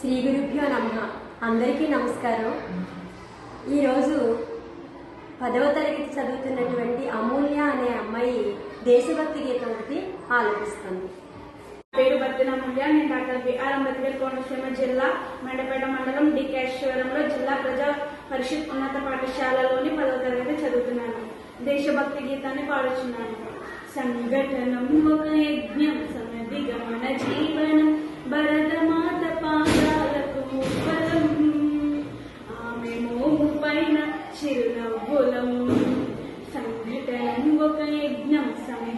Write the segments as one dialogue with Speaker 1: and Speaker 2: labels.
Speaker 1: శ్రీ గురుభ్యో నమ. అందరికీ నమస్కారం. ఈరోజు పదవ తరగతి చదువుతున్నటువంటి అమూల్య అనే అమ్మాయి దేశభక్తి గీతం ఒకటి ఆలపిస్తుంది.
Speaker 2: పేరు బత్తిన ముల్య నేను డాక్టర్ బిఆర్ అంబేద్కర్ కోనసీమ జిల్లా మండపేట మండలం డికేశ్వరంలో జిల్లా ప్రజా పరిషత్ ఉన్నత పాఠశాలలోని పదవ తరగతి చదువుతున్నాను. దేశభక్తి గీతాన్ని పాడుచున్నాను. సంఘటనం ఒక యజ్ఞం సమది గమన జీవనం భరతమా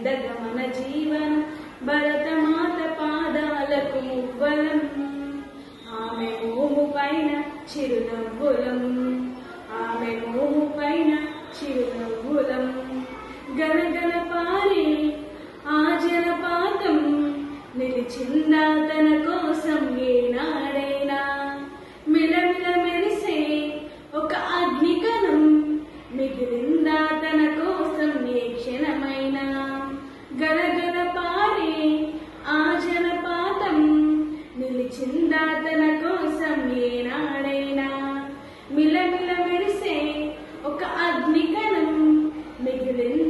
Speaker 2: సమిద గమన జీవనం భరతమాత పాదాలకు మువ్వలం ఆమె మోము పైన చిరునవ్వులం ఆమె మోము పైన చిరునవ్వులం గలగల పారి ఆ జలపాతం నిలిచిందాతన నిలిచిందా తన కోసం ఏనాడైనా మిలమిల మెరిసే ఒక అగ్నికణం మిగిలింది.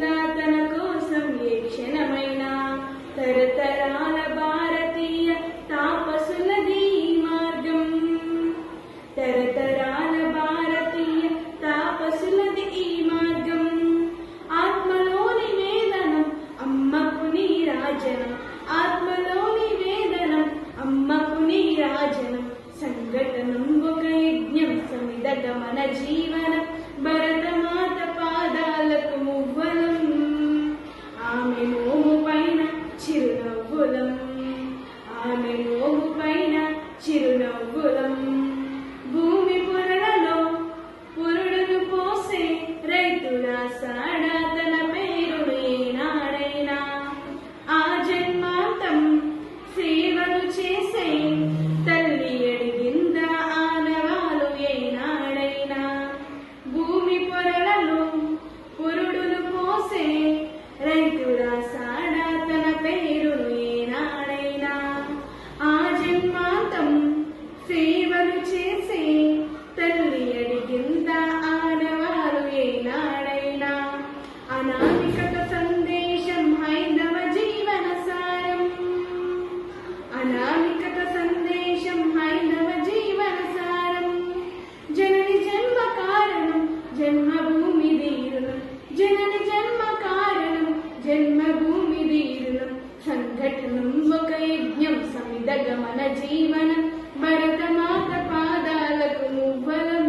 Speaker 2: జన్మభూమి దీరుణం సంఘటనం ఒక యజ్ఞం సమిదగమన జీవనం భరతమాత పాదాలకు నువ్వలం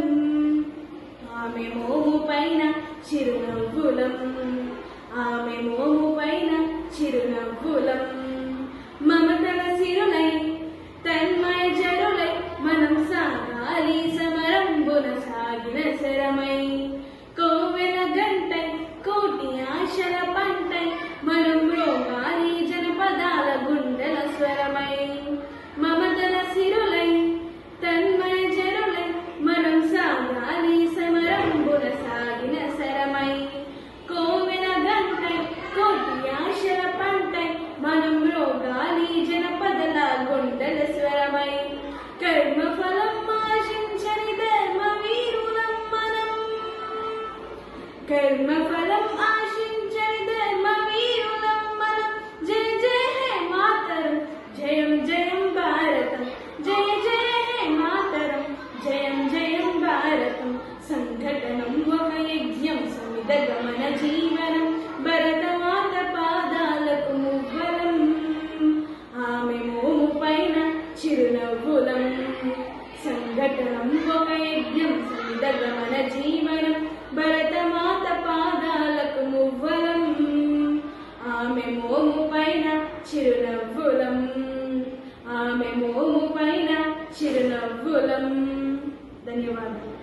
Speaker 2: ఆమె మోము పైన చిరునవ్వులం. ఆమె మోము పైన చిరునవ్వులం. మమతల సిరులై తన్మయ జరులై మనం సాగాలి సమరంబున సాగిన శరమై. కర్మ ఆశించని ధర్మ వీరులం మనం జయ జయ హే మాతరం జయం జయం భారతం. జయ జయ హే మాతరం జయం జయం భారతం. సంఘటనం ఒక యజ్ఞం సమిద గమన జీవనం భరతమాత పాదాలకు మువ్వలం ఆమె మోము పైన చిరునవ్వులం. సంఘటనం ఒక యజ్ఞం సమిద గమన జీవనం. భరతమాత ఆమె